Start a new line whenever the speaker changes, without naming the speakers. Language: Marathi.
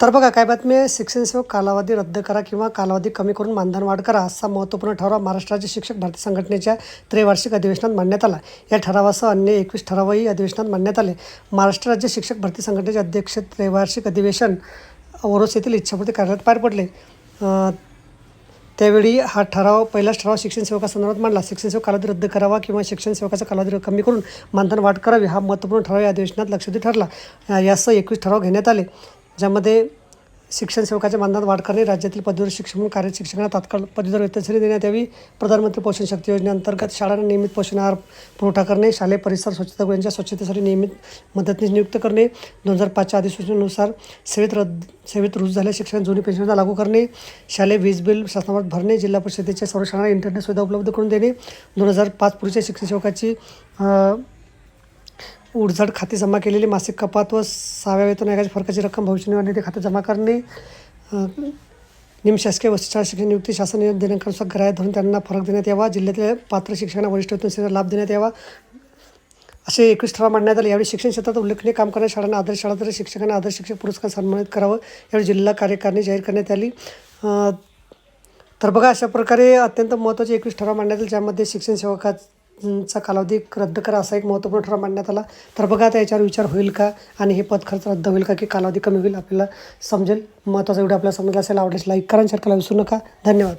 तर बघा काय बातमी आहे? शिक्षण सेवक कालावधी रद्द करा किंवा कालावधी कमी करून मानधन वाढ करा असा महत्त्वपूर्ण ठराव महाराष्ट्राचे शिक्षक भारती संघटनेच्या त्रैवार्षिक अधिवेशनात मांडण्यात आला. या ठरावासह अन्य एकवीस ठरावही अधिवेशनात मांडण्यात आले. महाराष्ट्र राज्य शिक्षक भरती संघटनेचे अध्यक्ष त्रैवार्षिक अधिवेशन ओरोस येथील इच्छापूर्ती कार्यालयात पार पडले. त्यावेळी हा ठराव पहिलाच ठराव शिक्षण सेवकासंदर्भात मांडला. शिक्षण सेवक कालावधी रद्द करावा किंवा शिक्षण सेवकाचा कालावधी कमी करून मानधन वाढ करावी हा महत्त्वपूर्ण ठराव या अधिवेशनात लक्षात ठरला. यासह एकवीस ठराव घेण्यात आले. ज्यामध्ये शिक्षण सेवकाच्या मानधनात वाढ करणे राज्यातील पदवीधर शिक्षक म्हणून कार्यरत शिक्षकांना तात्काळ पदवीधर वेतनश्रेणी देण्यात यावी. प्रधानमंत्री पोषण शक्ती योजनेअंतर्गत शाळांना नियमित पोषण आहार पुरवठा करणे शालेय परिसर स्वच्छतागृहांच्या स्वच्छतेसाठी नियमित मदतनीस नियुक्त करणे. दोन हजार पाचच्या अधिसूचनेनुसार सेवेत रद्द सेवेत रुजू झाल्या शिक्षकांना जुनी पेन्शन लागू करणे. शालेय वीज बिल शासनावर भरणे जिल्हा परिषदेच्या सर्व शाळांना इंटरनेट सुविधा उपलब्ध करून देणे. दोन हजार पाच पूर्वीच्या शिक्षण सेवकाची उडझड खाते जमा केलेली मासिक कपात व सहाव्या वेतन आयोगाच्या फरकाची रक्कम भविष्य निधी निधी खाते जमा करणे निमशासकीय वसतिशाळा शिक्षण नियुक्ती शासन नियम दिनांकानुसार ग्राह्य धरून त्यांना फरक देण्यात यावा जिल्ह्यातील पात्र शिक्षकांना वरिष्ठ वेतन लाभ देण्यात यावा असे एकवीस ठराव मांडण्यात आले. यावेळी शिक्षण क्षेत्रात उल्लेखनीय काम करणाऱ्या शाळांना आदर्श शाळा तर शिक्षकांना आदर्श शिक्षक पुरस्कार सन्मानित करावं. यावेळी जिल्हा कार्यकारिणी जाहीर करण्यात आली. तर बघा अशा प्रकारे अत्यंत महत्त्वाचे एकवीस ठराव मांडण्यात आले ज्यामध्ये शिक्षण सेवकाचा चा कालावधी रद्द करा असा एक महत्त्वपूर्ण ठराव मांडण्यात आला. तर बघा आता याच्यावर विचार होईल का आणि हे पद खर्च रद्द होईल का की कालावधी कमी होईल आपल्याला समजेल. महत्त्वाचा व्हिडिओ आपल्याला समजला असेल आवडल्यास लाईक करा शेअर करायला विसरू नका. धन्यवाद.